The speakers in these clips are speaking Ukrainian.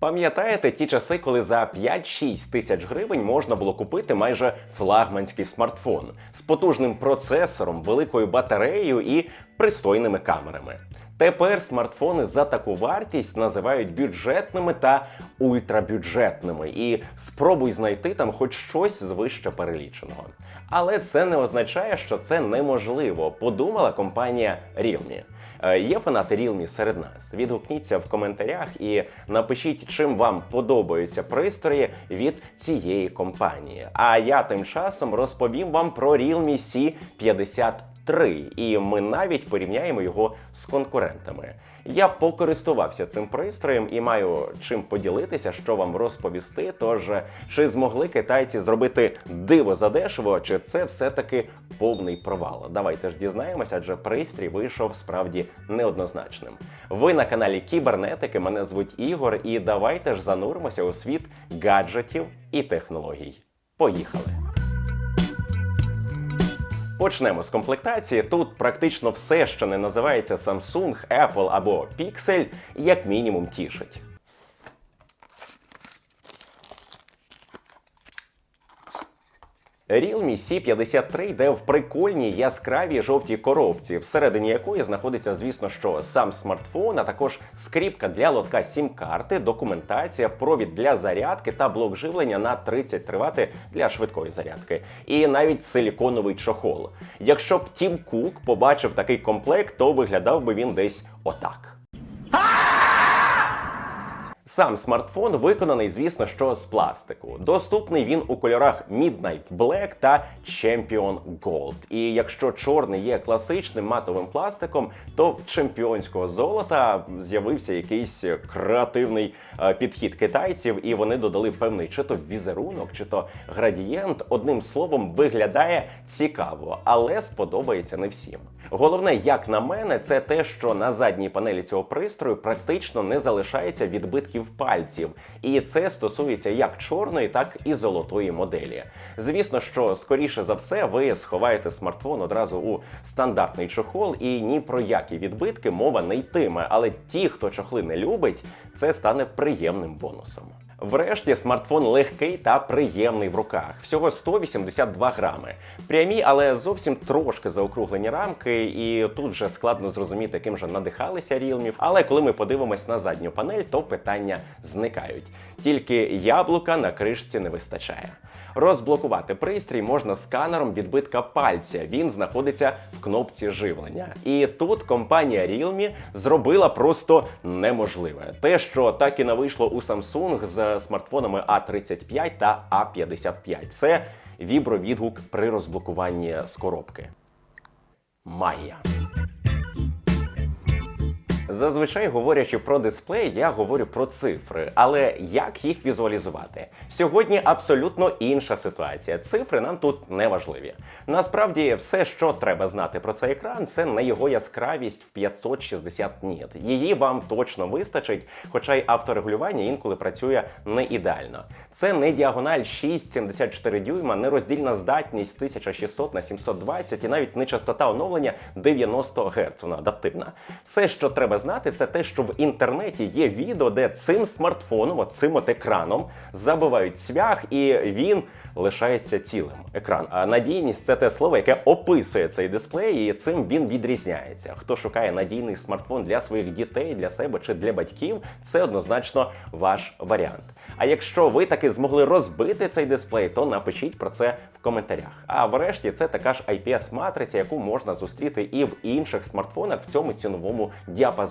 Пам'ятаєте ті часи, коли за 5-6 тисяч гривень можна було купити майже флагманський смартфон з потужним процесором, великою батареєю і пристойними камерами. Тепер смартфони за таку вартість називають бюджетними та ультрабюджетними, і спробуй знайти там хоч щось з вище переліченого. Але це не означає, що це неможливо. Подумала компанія Realme. Е, Є фанати Realme серед нас. Відгукніться в коментарях і напишіть, чим вам подобаються пристрої від цієї компанії. А я тим часом розповім вам про Realme C50 3, і ми навіть порівняємо його з конкурентами. Я покористувався цим пристроєм і маю чим поділитися, що вам розповісти. Тож чи змогли китайці зробити диво задешево, чи це все-таки повний провал? Давайте ж дізнаємося, адже пристрій вийшов справді неоднозначним. Ви на каналі Кібернетики. Мене звуть Ігор, і давайте ж зануримося у світ гаджетів і технологій. Поїхали! Почнемо з комплектації. Тут практично все, що не називається Samsung, Apple або Pixel, як мінімум тішить. Realme C53 йде в прикольній яскравій жовтій коробці, всередині якої знаходиться, звісно, що сам смартфон, а також скріпка для лотка сім-карти, документація, провід для зарядки та блок живлення на 33 Вт для швидкої зарядки. І навіть силіконовий чохол. Якщо б Тім Кук побачив такий комплект, то виглядав би він десь отак. Сам смартфон виконаний, звісно, що з пластику. Доступний він у кольорах Midnight Black та Champion Gold. І якщо чорний є класичним матовим пластиком, то в чемпіонського золота з'явився якийсь креативний е, підхід китайців, і вони додали певний чи то візерунок, чи то градієнт. Одним словом, виглядає цікаво, але сподобається не всім. Головне, як на мене, це те, що на задній панелі цього пристрою практично не залишається відбитків пальців, і це стосується як чорної, так і золотої моделі. Звісно, що скоріше за все ви сховаєте смартфон одразу у стандартний чохол, і ні про які відбитки мова не йтиме. Але ті, хто чохли не любить, це стане приємним бонусом. Врешті смартфон легкий та приємний в руках. Всього 182 грами. Прямі, але зовсім трошки заокруглені рамки, і тут вже складно зрозуміти, яким же надихалися Realme. Але коли ми подивимось на задню панель, то питання зникають. Тільки яблука на кришці не вистачає. Розблокувати пристрій можна сканером відбитка пальця. Він знаходиться в кнопці живлення. І тут компанія Realme зробила просто неможливе. Те, що так і не вийшло у Samsung з смартфонами A35 та A55. Це вібровідгук при розблокуванні з коробки. Майя. Зазвичай говорячи про дисплей, я говорю про цифри, але як їх візуалізувати? Сьогодні абсолютно інша ситуація. Цифри нам тут не важливі. Насправді, все, що треба знати про цей екран, це не його яскравість в 560 ніт. Її вам точно вистачить, хоча й авторегулювання інколи працює не ідеально. Це не діагональ 6,74 дюйма, не роздільна здатність 1600 на 720 і навіть не частота оновлення 90 Гц. Вона адаптивна. Все, що треба знати, це те, що в інтернеті є відео, де цим смартфоном, от цим от екраном, забивають цвях, і він лишається цілим. Екран. А надійність це те слово, яке описує цей дисплей, і цим він відрізняється. Хто шукає надійний смартфон для своїх дітей, для себе чи для батьків, це однозначно ваш варіант. А якщо ви таки змогли розбити цей дисплей, то напишіть про це в коментарях. А врешті це така ж IPS-матриця, яку можна зустріти і в інших смартфонах в цьому ціновому діапазоні.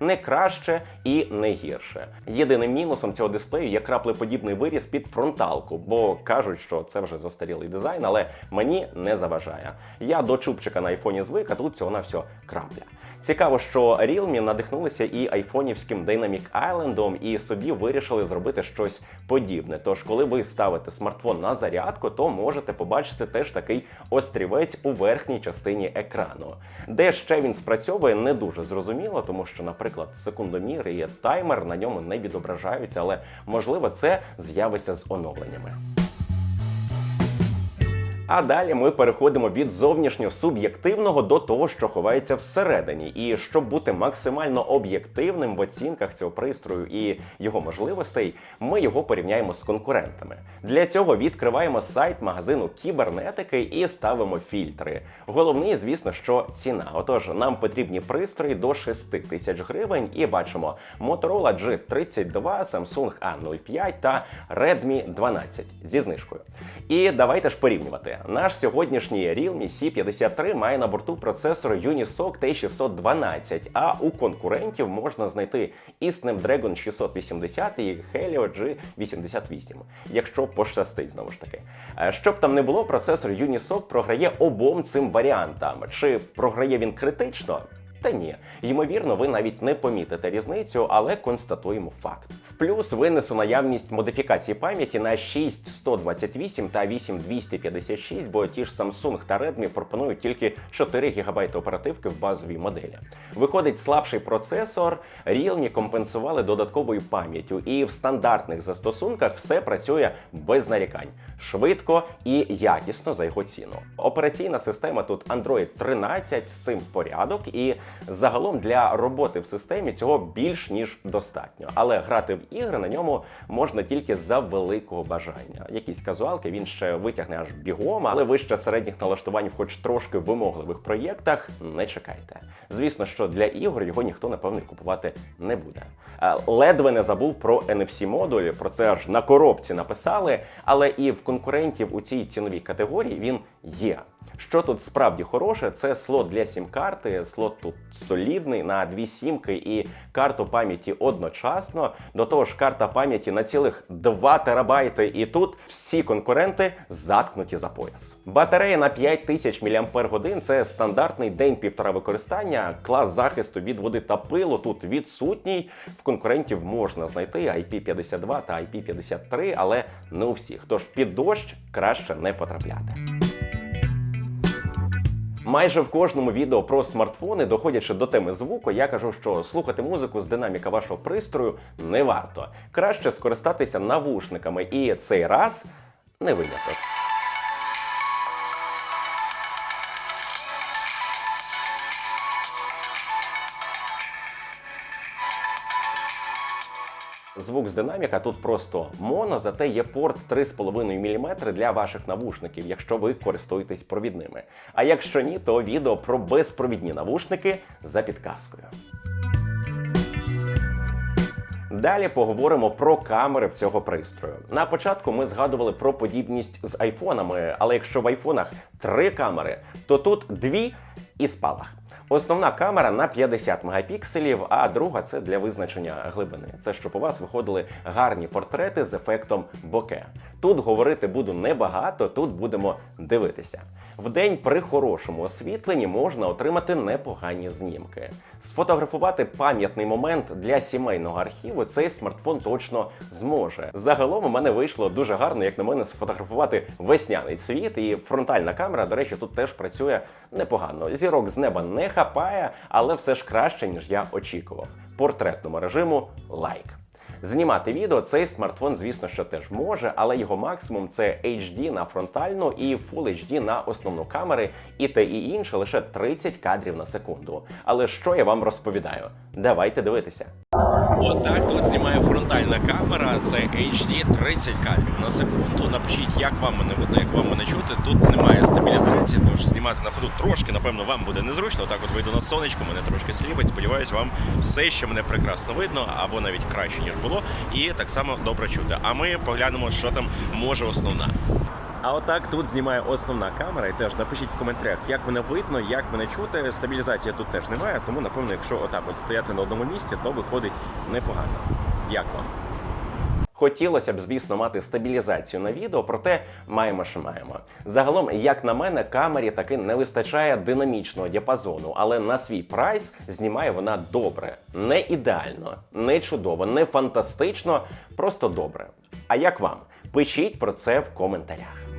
Не краще і не гірше. Єдиним мінусом цього дисплею є краплеподібний виріз під фронталку, бо кажуть, що це вже застарілий дизайн, але мені не заважає. Я до чубчика на айфоні звик, а тут всього на все крапля. Цікаво, що Realme надихнулися і айфонівським Dynamic Island і собі вирішили зробити щось подібне. Тож, коли ви ставите смартфон на зарядку, то можете побачити теж такий острівець у верхній частині екрану. Де ще він спрацьовує, не дуже зрозуміло, тому що, наприклад, секундомір і таймер на ньому не відображаються, але можливо це з'явиться з оновленнями. А далі ми переходимо від зовнішньо суб'єктивного до того, що ховається всередині. І щоб бути максимально об'єктивним в оцінках цього пристрою і його можливостей, ми його порівняємо з конкурентами. Для цього відкриваємо сайт магазину кібернетики і ставимо фільтри. Головний, звісно, що ціна. Отож, нам потрібні пристрої до 6 тисяч гривень, і бачимо Motorola G32, Samsung A05 та Redmi 12 зі знижкою. І давайте ж порівнювати. Наш сьогоднішній Realme C53 має на борту процесор Unisoc T612, а у конкурентів можна знайти і Snapdragon 680 і Helio G88, якщо пощастить знову ж таки. Е, Щоб там не було, процесор Unisoc програє обом цим варіантам. Чи програє він критично? Та ні, ймовірно, ви навіть не помітите різницю, але констатуємо факт. В плюс винесу наявність модифікації пам'яті на 6128 та 8256, бо ті ж Samsung та Redmi пропонують тільки 4 ГБ оперативки в базовій моделі. Виходить слабший процесор, Realme компенсували додатковою пам'яттю, і в стандартних застосунках все працює без нарікань, швидко і якісно за його ціну. Операційна система тут Android 13 з цим порядок, і загалом для роботи в системі цього більш ніж достатньо. Але грати в ігри на ньому можна тільки за великого бажання. Якісь казуалки він ще витягне аж бігом, але вище середніх налаштувань, хоч трошки вимогливих проєктах, не чекайте. Звісно, що для ігор його ніхто напевно купувати не буде. Ледве не забув про NFC модуль, про це аж на коробці написали, але і в конкурентів у цій ціновій категорії він є. Що тут справді хороше, це слот для сім-карти. Слот тут солідний на дві сімки і карту пам'яті одночасно. До того ж, карта пам'яті на цілих 2 терабайти. І тут всі конкуренти заткнуті за пояс. Батарея на 5000 мАч – це стандартний день-півтора використання. Клас захисту від води та пилу тут відсутній. В конкурентів можна знайти IP52 та IP53, але не у всіх. Тож під дощ краще не потрапляти. Майже в кожному відео про смартфони, доходячи до теми звуку, я кажу, що слухати музику з динаміка вашого пристрою не варто. Краще скористатися навушниками, і цей раз не виняток. Звук з динаміка тут просто моно, зате є порт 3,5 мм для ваших навушників, якщо ви користуєтесь провідними. А якщо ні, то відео про безпровідні навушники за підказкою. Далі поговоримо про камери в цього пристрою. На початку ми згадували про подібність з айфонами, але якщо в айфонах три камери, то тут дві і спалах. Основна камера на 50 мегапікселів, а друга це для визначення глибини. Це щоб у вас виходили гарні портрети з ефектом боке. Тут говорити буду небагато, тут будемо дивитися. Вдень при хорошому освітленні можна отримати непогані знімки. Сфотографувати пам'ятний момент для сімейного архіву цей смартфон точно зможе. Загалом у мене вийшло дуже гарно, як на мене, сфотографувати весняний цвіт, і фронтальна камера, до речі, тут теж працює непогано. Зірок з неба не хапає, але все ж краще, ніж я очікував. Портретному режиму лайк. Знімати відео цей смартфон, звісно, що теж може, але його максимум це HD на фронтальну і Full HD на основну камери, і те і інше лише 30 кадрів на секунду. Але що я вам розповідаю? Давайте дивитися. Отак тут знімає фронтальна камера, це HD 30 кадрів на секунду. Напишіть, як вам мене видно, як вам мене чути. Тут немає стабілізації, тож знімати на ходу трошки, напевно, вам буде незручно. Так от вийду на сонечко, мене трошки сліпить. Сподіваюсь, вам все ще мене прекрасно видно, або навіть краще, ніж було, і так само добре чути. А ми поглянемо, що там може основна. А отак тут знімає основна камера, і теж напишіть в коментарях, як мене видно, як мене чути. Стабілізації тут теж немає, тому напевно, якщо отак от стояти на одному місці, то виходить непогано. Як вам? Хотілося б, звісно, мати стабілізацію на відео, проте маємо, що маємо. Загалом, як на мене, камері таки не вистачає динамічного діапазону, але на свій прайс знімає вона добре, не ідеально, не чудово, не фантастично, просто добре. А як вам? Пишіть про це в коментарях.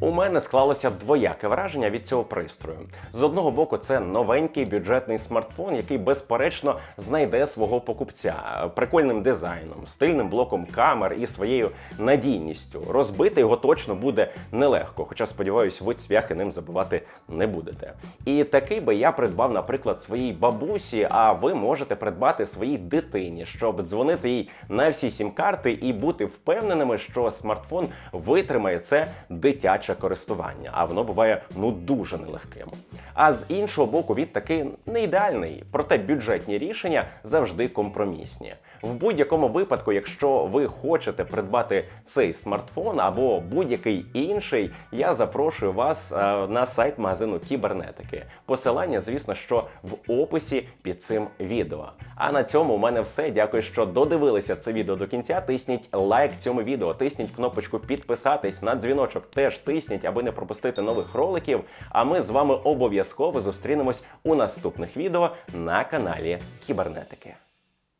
У мене склалося двояке враження від цього пристрою. З одного боку, це новенький бюджетний смартфон, який безперечно знайде свого покупця прикольним дизайном, стильним блоком камер і своєю надійністю. Розбити його точно буде нелегко, хоча сподіваюсь, ви цвяхи ним забивати не будете. І такий би я придбав, наприклад, своїй бабусі, а ви можете придбати своїй дитині, щоб дзвонити їй на всі сім-карти і бути впевненими, що смартфон витримає це дитяче користування, а воно буває ну дуже нелегким. А з іншого боку, він таки не ідеальний, проте бюджетні рішення завжди компромісні. В будь-якому випадку, якщо ви хочете придбати цей смартфон або будь-який інший, я запрошую вас е, на сайт магазину кібернетики. Посилання, звісно, що в описі під цим відео. А на цьому у мене все. Дякую, що додивилися це відео до кінця. Тисніть лайк цьому відео, тисніть кнопочку підписатись на дзвіночок. Теж тисніть, аби не пропустити нових роликів. А ми з вами обов'язково зустрінемось у наступних відео на каналі Кібернетики.